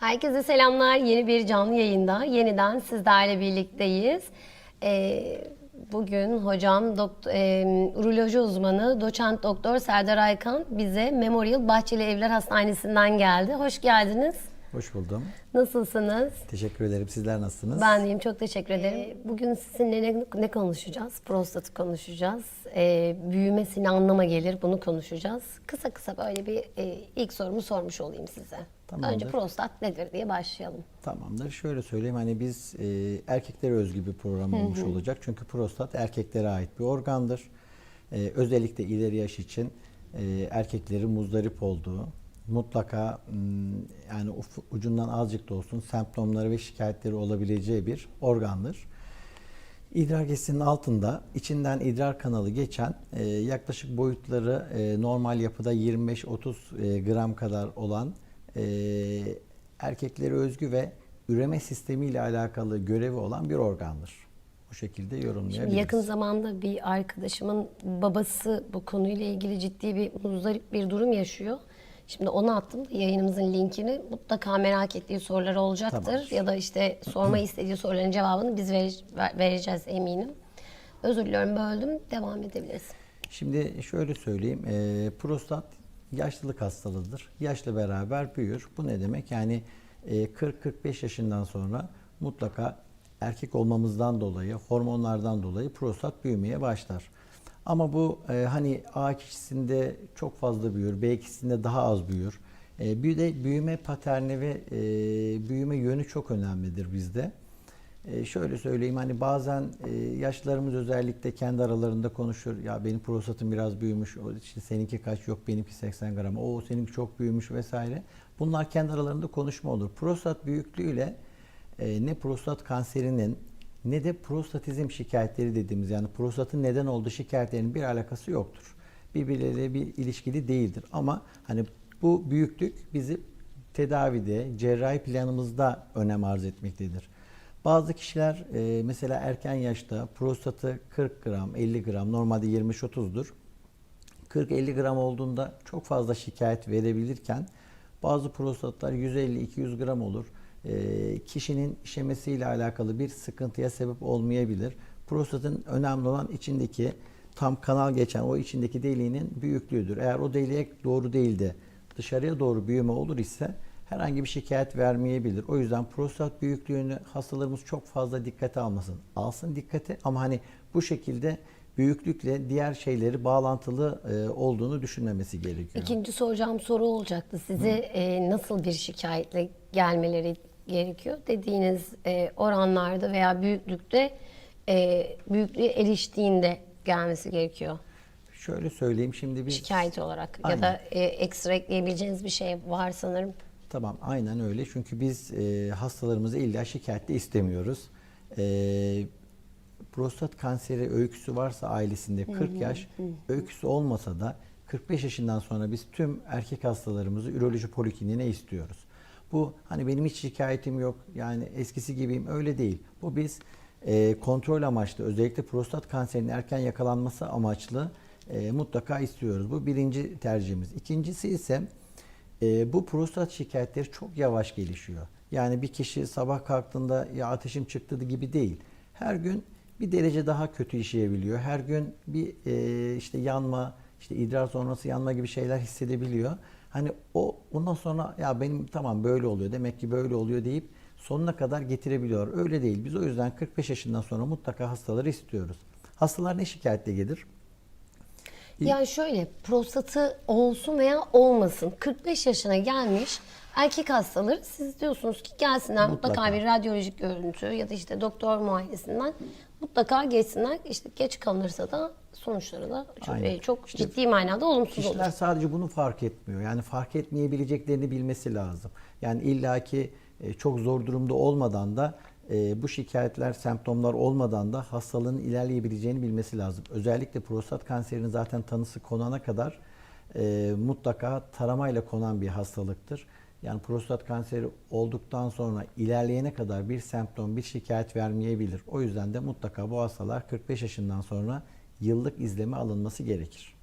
Herkese selamlar. Yeni bir canlı yayında yeniden sizlerle birlikteyiz. Ee, bugün hocam doktor, e, uroloji uzmanı doçent doktor Serdar Aykan bize Memorial Bahçeli Evler Hastanesi'nden geldi. Hoş geldiniz. Hoş buldum. Nasılsınız? Teşekkür ederim. Sizler nasılsınız? Ben deyim çok teşekkür ederim. Bugün sizinle ne, ne konuşacağız? Prostatı konuşacağız. Ee, büyümesi ne anlama gelir bunu konuşacağız. Kısa kısa böyle bir e, ilk sorumu sormuş olayım size. Tamamdır. Önce prostat nedir diye başlayalım. Tamamdır. Şöyle söyleyeyim hani biz e, erkeklere özgü bir program olmuş olacak. Çünkü prostat erkeklere ait bir organdır. E, özellikle ileri yaş için e, erkeklerin muzdarip olduğu mutlaka m, yani ucundan azıcık da olsun semptomları ve şikayetleri olabileceği bir organdır. İdrar kesinin altında içinden idrar kanalı geçen e, yaklaşık boyutları e, normal yapıda 25-30 e, gram kadar olan e, erkeklere özgü ve üreme sistemiyle alakalı görevi olan bir organdır. Bu şekilde yorumlayabiliriz. Şimdi yakın zamanda bir arkadaşımın babası bu konuyla ilgili ciddi bir muzdarip bir durum yaşıyor. Şimdi onu attım yayınımızın linkini. Mutlaka merak ettiği sorular olacaktır. Tamamdır. Ya da işte sorma istediği soruların cevabını biz vere- ver- vereceğiz eminim. Özür diliyorum böldüm. Devam edebiliriz. Şimdi şöyle söyleyeyim. e, prostat yaşlılık hastalığıdır. Yaşla beraber büyür. Bu ne demek? Yani e, 40-45 yaşından sonra mutlaka erkek olmamızdan dolayı, hormonlardan dolayı prostat büyümeye başlar. Ama bu e, hani A kişisinde çok fazla büyür, B kişisinde daha az büyür. E, bir de büyüme paterni ve e, büyüme yönü çok önemlidir bizde. E, şöyle söyleyeyim hani bazen e, yaşlılarımız özellikle kendi aralarında konuşur. Ya benim prostatım biraz büyümüş. O işte seninki kaç yok benimki 80 gram. O seninki çok büyümüş vesaire. Bunlar kendi aralarında konuşma olur. Prostat büyüklüğüyle e, ne prostat kanserinin ne de prostatizm şikayetleri dediğimiz yani prostatın neden olduğu şikayetlerinin bir alakası yoktur. Birbirleriyle bir ilişkili değildir. Ama hani bu büyüklük bizi tedavide, cerrahi planımızda önem arz etmektedir. Bazı kişiler e, mesela erken yaşta prostatı 40 gram, 50 gram, normalde 25-30'dur. 40-50 gram olduğunda çok fazla şikayet verebilirken bazı prostatlar 150-200 gram olur. E, kişinin işemesiyle alakalı bir sıkıntıya sebep olmayabilir. Prostatın önemli olan içindeki tam kanal geçen o içindeki deliğinin büyüklüğüdür. Eğer o deliğe doğru değil de dışarıya doğru büyüme olur ise herhangi bir şikayet vermeyebilir. O yüzden prostat büyüklüğünü hastalarımız çok fazla dikkate almasın. Alsın dikkate ama hani bu şekilde büyüklükle diğer şeyleri bağlantılı e, olduğunu düşünmemesi gerekiyor. İkinci soracağım soru olacaktı. Size e, nasıl bir şikayetle gelmeleri gerekiyor? Dediğiniz e, oranlarda veya büyüklükte e, büyüklüğe eriştiğinde gelmesi gerekiyor. Şöyle söyleyeyim şimdi biz Şikayet olarak ya Aynen. da e, ekstra ekleyebileceğiniz bir şey var sanırım. Tamam aynen öyle çünkü biz e, hastalarımızı illa şikayetle istemiyoruz. E, prostat kanseri öyküsü varsa ailesinde 40 yaş, öyküsü olmasa da 45 yaşından sonra biz tüm erkek hastalarımızı üroloji polikliniğine istiyoruz. Bu hani benim hiç şikayetim yok yani eskisi gibiyim öyle değil. Bu biz e, kontrol amaçlı özellikle prostat kanserinin erken yakalanması amaçlı e, mutlaka istiyoruz. Bu birinci tercihimiz. İkincisi ise e, bu prostat şikayetleri çok yavaş gelişiyor. Yani bir kişi sabah kalktığında ya ateşim çıktı gibi değil. Her gün bir derece daha kötü işleyebiliyor. Her gün bir e, işte yanma, işte idrar sonrası yanma gibi şeyler hissedebiliyor. Hani o ondan sonra ya benim tamam böyle oluyor demek ki böyle oluyor deyip sonuna kadar getirebiliyor. Öyle değil. Biz o yüzden 45 yaşından sonra mutlaka hastaları istiyoruz. Hastalar ne şikayetle gelir? Yani şöyle prostatı olsun veya olmasın 45 yaşına gelmiş erkek hastaları siz diyorsunuz ki gelsinler mutlaka, Mutlaka. bir radyolojik görüntü ya da işte doktor muayenesinden mutlaka geçsinler. İşte geç kalınırsa da sonuçları da çok, Aynen. e, çok ciddi manada olumsuz olur. Kişiler sadece bunu fark etmiyor. Yani fark etmeyebileceklerini bilmesi lazım. Yani illaki e, çok zor durumda olmadan da e, bu şikayetler, semptomlar olmadan da hastalığın ilerleyebileceğini bilmesi lazım. Özellikle prostat kanserinin zaten tanısı konana kadar mutlaka taramayla konan bir hastalıktır yani prostat kanseri olduktan sonra ilerleyene kadar bir semptom, bir şikayet vermeyebilir. O yüzden de mutlaka bu hastalar 45 yaşından sonra yıllık izleme alınması gerekir.